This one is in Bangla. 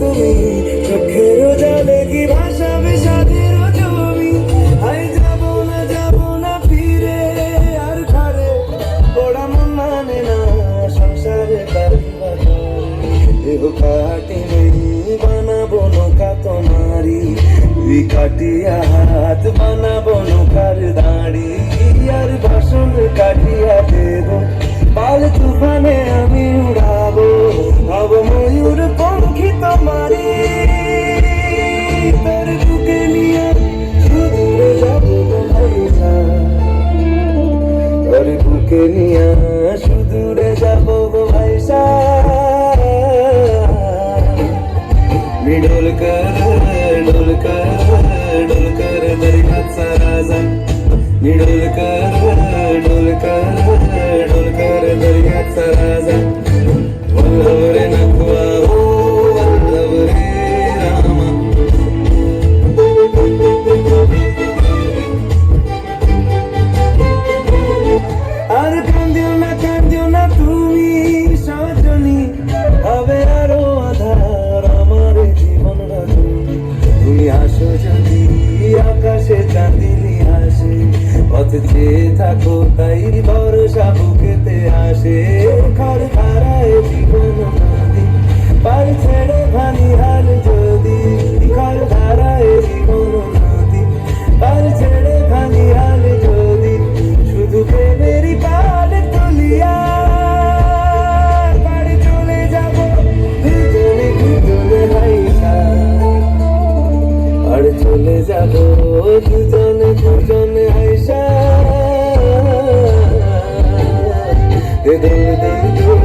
তুমি চোখের জলে কি ভাষা কাটিয়া হাত বানাবো নৌকার দাঁড়ি, আর ভাষণ কাটিয়া দেব। পাল তুফানে আমি উড়াবো হব ময়ূর পঙ্খী তোমারি তোর বুকে मिडोल कर চেয়ে থাকো, তাই ভরসা বুকেতে আসে। খর খারায় জীবন নদী পার ছেড়ে ভানি হাল যদি। খর ধারায় জীবন নদী পার ছেড়ে ভানি হাল যদি। শুধু প্রেমেরই পাল তুলিয়া বাড়ি চলে যাব, দুজনে দুজনে হাইসা। আর চলে যাব দুজনে হাইসা দে দে দে দে